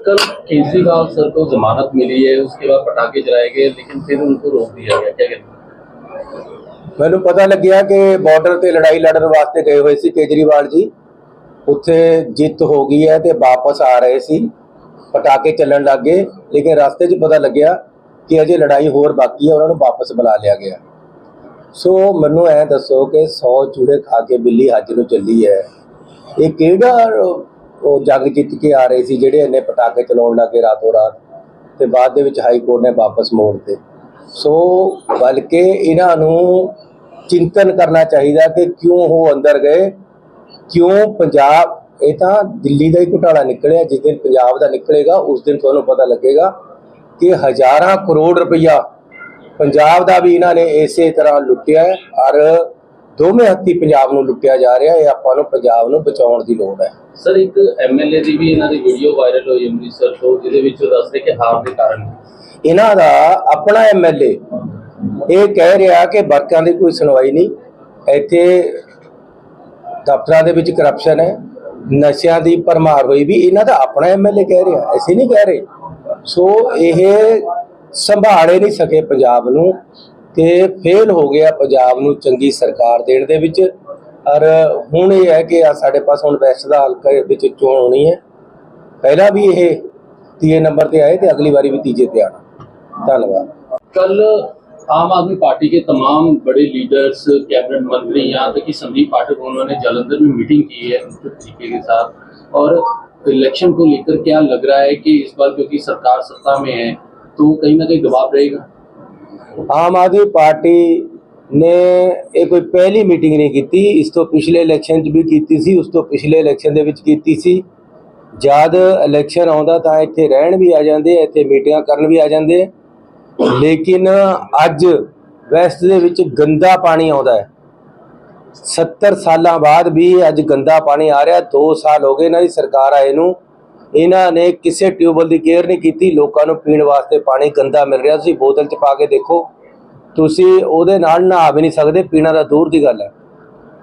कल केजरीवाल सर को जमानत मिली है उसके बाद पटाखे जलाए गए लेकिन फिर उनको रोक दिया गया क्या कहते हैं ਮੈਨੂੰ ਪਤਾ ਲੱਗਿਆ ਕਿ ਬਾਰਡਰ ਤੇ ਲੜਾਈ ਲੜਨ ਵਾਸਤੇ ਗਏ ਹੋਏ ਸੀ ਕੇਜਰੀਵਾਲ ਜੀ ਉੱਥੇ ਜਿੱਤ ਹੋ ਗਈ ਹੈ ਤੇ ਵਾਪਸ ਆ ਰਹੇ ਸੀ ਪਟਾਕੇ ਚੱਲਣ ਲੱਗ ਗਏ ਲੇਕਿਨ ਰਸਤੇ 'ਚ ਪਤਾ ਲੱਗਿਆ ਕਿ ਅਜੇ ਲੜਾਈ ਹੋਰ ਬਾਕੀ ਹੈ ਉਹਨਾਂ ਨੂੰ ਵਾਪਸ ਬੁਲਾ ਲਿਆ ਗਿਆ ਸੋ ਮੈਨੂੰ ਐ ਦੱਸੋ ਕਿ 100 ਚੂੜੇ ਖਾ ਕੇ ਬਿੱਲੀ ਹੱਜ ਨੂੰ ਚੱਲੀ ਹੈ ਇਹ ਕਿਹੜਾ ਉਹ ਜੰਗ ਜਿੱਤ ਕੇ ਆ ਰਹੇ ਸੀ, ਜਿਹੜੇ ਇੰਨੇ ਪਟਾਕੇ ਚਲਾਉਣ ਲੱਗੇ ਰਾਤੋਂ ਰਾਤ ਤੇ ਬਾਅਦ ਦੇ ਵਿੱਚ ਹਾਈ ਕੋਰਟ ਨੇ ਵਾਪਸ ਮੋੜਤੇ ਸੋ ਬਲਕਿ ਇਹਨਾਂ ਨੂੰ ਚਿੰਤਨ ਕਰਨਾ ਚਾਹੀਦਾ ਕਿ ਕਿਉਂ ਉਹ ਅੰਦਰ ਗਏ, ਕਿਉਂ ਪੰਜਾਬ, ਇਹ ਤਾਂ ਦਿੱਲੀ ਦਾ ਹੀ ਘੁਟਾਲਾ ਨਿਕਲਿਆ, ਜਿਸ ਦਿਨ ਪੰਜਾਬ ਦਾ ਨਿਕਲੇਗਾ, ਉਸ ਦਿਨ ਤੁਹਾਨੂੰ ਪਤਾ ਲੱਗੇਗਾ ਕਿ ਹਜ਼ਾਰਾਂ ਕਰੋੜ ਰੁਪਈਆ ਪੰਜਾਬ ਦਾ ਵੀ ਇਹਨਾਂ ਨੇ ਇਸੇ ਤਰ੍ਹਾਂ ਲੁੱਟਿਆ ਹੈ। ਔਰ ਦੋਵੇਂ ਹੱਥੀ ਪੰਜਾਬ ਨੂੰ ਲੁੱਟਿਆ ਜਾ ਰਿਹਾ ਇਹ ਆਪਾਂ ਨੂੰ ਪੰਜਾਬ ਨੂੰ ਬਚਾਉਣ ਦੀ ਲੋੜ ਹੈ। ਸਰ ਇੱਕ ਐਮਐਲਏ ਦੀ ਵੀ ਇਹਨਾਂ ਦੀ ਵੀਡੀਓ ਵਾਇਰਲ ਹੋਈ ਅੰਮ੍ਰਿਤਸਰ ਤੋਂ ਜਿਹਦੇ ਵਿੱਚ ਉਹ ਦੱਸਦੇ ਕਿ ਹਾਰ ਦੇ ਕਾਰਨ। ਇਹਨਾਂ ਦਾ ਆਪਣਾ ਐਮਐਲਏ ਇਹ ਕਹਿ ਰਿਹਾ ਕਿ ਵਰਕਾਂ ਦੀ ਕੋਈ ਸੁਣਵਾਈ ਨਹੀਂ। ਇੱਥੇ ਦਫ਼ਤਰਾਂ ਦੇ ਵਿੱਚ ਕਰਪਸ਼ਨ ਹੈ। ਨਸ਼ਿਆਂ ਦੀ ਭਰਮਾਰ ਹੋਈ ਵੀ ਇਹਨਾਂ ਦਾ ਆਪਣਾ ਐਮਐਲਏ ਕਹਿ ਰਿਹਾ। ਅਸੀਂ ਨਹੀਂ ਕਹਿ ਰਹੇ। ਸੋ ਇਹ ਸੰਭਾਲੇ ਨਹੀਂ ਸਕੇ ਪੰਜਾਬ ਨੂੰ। ਤੇ ਫੇਲ ਹੋ ਗਿਆ ਪੰਜਾਬ ਨੂੰ ਚੰਗੀ ਸਰਕਾਰ ਦੇਣ ਦੇ ਵਿੱਚ ਔਰ ਹੁਣ ਇਹ ਹੈ ਕਿ ਆ ਸਾਡੇ ਪਾਸ ਹੁਣ ਵੈਸਟ ਦਾ ਹਲਕਾ ਵਿੱਚ ਚੋਣ ਹੋਣੀ ਹੈ ਪਹਿਲਾਂ ਵੀ ਇਹ ਤੀਏ ਨੰਬਰ ਤੇ ਆਏ ਤੇ ਅਗਲੀ ਵਾਰੀ ਵੀ ਤੀਜੇ ਤੇ ਆਣਾ ਧੰਨਵਾਦ कल आम आदमी पार्टी के तमाम बड़े लीडर्स कैबिनेट मंत्री यहाँ तक कि संदीप पाठक उन्होंने जालंधर में मीटिंग की है मुख्य तरीके के साथ और इलेक्शन को लेकर क्या लग रहा है कि इस बार क्योंकि सरकार सत्ता में है तो कहीं ना कहीं दबाव रहेगा ਆਮ ਆਦਮੀ ਪਾਰਟੀ ਨੇ ਇਹ ਕੋਈ ਪਹਿਲੀ ਮੀਟਿੰਗ ਨਹੀਂ ਕੀਤੀ। ਇਸ ਤੋਂ ਪਿਛਲੇ ਇਲੈਕਸ਼ਨ 'ਚ ਵੀ ਕੀਤੀ ਸੀ, ਉਸ ਤੋਂ ਪਿਛਲੇ ਇਲੈਕਸ਼ਨ ਦੇ ਵਿੱਚ ਕੀਤੀ ਸੀ। ਜਦ ਇਲੈਕਸ਼ਨ ਆਉਂਦਾ ਤਾਂ ਇੱਥੇ ਰਹਿਣ ਵੀ ਆ ਜਾਂਦੇ ਇੱਥੇ ਮੀਟਿੰਗਾਂ ਕਰਨ ਵੀ ਆ ਜਾਂਦੇ ਲੇਕਿਨ ਅੱਜ ਵੈਸਟ ਦੇ ਵਿੱਚ ਗੰਦਾ ਪਾਣੀ ਆਉਂਦਾ ਹੈ। 70 ਸਾਲਾਂ ਬਾਅਦ ਵੀ ਅੱਜ ਗੰਦਾ ਪਾਣੀ ਆ ਰਿਹਾ। 2 ਸਾਲ ਹੋ ਗਏ ਇਹਨਾਂ ਦੀ ਸਰਕਾਰ ਆਏ ਨੂੰ। ਇਹਨਾਂ ਨੇ ਕਿਸੇ ਟਿਊਬਲ ਦੀ ਕੇਅਰ ਨਹੀਂ ਕੀਤੀ, ਲੋਕਾਂ ਨੂੰ ਪੀਣ ਵਾਸਤੇ ਪਾਣੀ ਗੰਦਾ ਮਿਲ ਰਿਹਾ ਤੁਸੀਂ ਬੋਤਲ 'ਚ ਪਾ ਕੇ ਦੇਖੋ। ਤੁਸੀਂ ਉਹਦੇ ਨਾਲ ਨਹਾ ਵੀ ਨਹੀਂ ਸਕਦੇ, ਪੀਣਾ ਦਾ ਦੂਰ ਦੀ ਗੱਲ ਹੈ।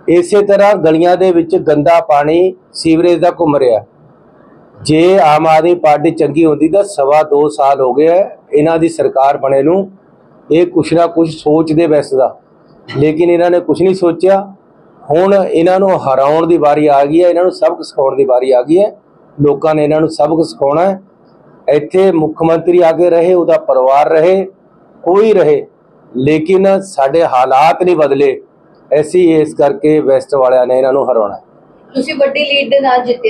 ਇਸੇ ਤਰ੍ਹਾਂ ਗਲੀਆਂ ਦੇ ਵਿੱਚ ਗੰਦਾ ਪਾਣੀ ਸੀਵਰੇਜ ਦਾ ਘੁੰਮ ਰਿਹਾ। ਜੇ ਆਮ ਆਦਮੀ ਪਾਰਟੀ ਚੰਗੀ ਹੁੰਦੀ ਤਾਂ ਸਵਾ 2 ਸਾਲ ਹੋ ਗਏ ਹੈ ਇਹਨਾਂ ਦੀ ਸਰਕਾਰ ਬਣੇ ਨੂੰ। ਇਹ ਕੁਛ ਨਾ ਕੁਛ ਸੋਚਦੇ ਵੈਸੇ ਦਾ। ਲੇਕਿਨ ਇਹਨਾਂ ਨੇ ਕੁਛ ਨਹੀਂ ਸੋਚਿਆ। ਹੁਣ ਇਹਨਾਂ ਨੂੰ ਹਰਾਉਣ ਦੀ ਵਾਰੀ ਆ ਗਈ ਹੈ, ਇਹਨਾਂ ਨੂੰ ਸਬਕ ਸਿਖਾਉਣ ਦੀ ਵਾਰੀ ਆ ਗਈ ਹੈ। ਲੋਕਾਂ ਨੇ ਇਹਨਾਂ ਨੂੰ ਸਬਕ ਸਿਖਾਉਣਾ ਹੈ। ਇੱਥੇ ਮੁੱਖ ਮੰਤਰੀ ਆ ਕੇ ਰਹੇ, ਉਹਦਾ ਪਰਿਵਾਰ ਰਹੇ, ਕੋਈ ਰਹੇ, ਲੇਕਿਨ ਸਾਡੇ ਹਾਲਾਤ ਨਹੀਂ ਬਦਲੇ। ਐਸੀ ਇਸ ਕਰਕੇ ਵੈਸਟ ਵਾਲਿਆਂ ਨੇ ਇਹਨਾਂ ਨੂੰ ਹਰਾਉਣਾ ਤੁਸੀਂ ਵੱਡੀ ਲੀਡ ਦੇ ਨਾਲ ਜਿੱਤੇ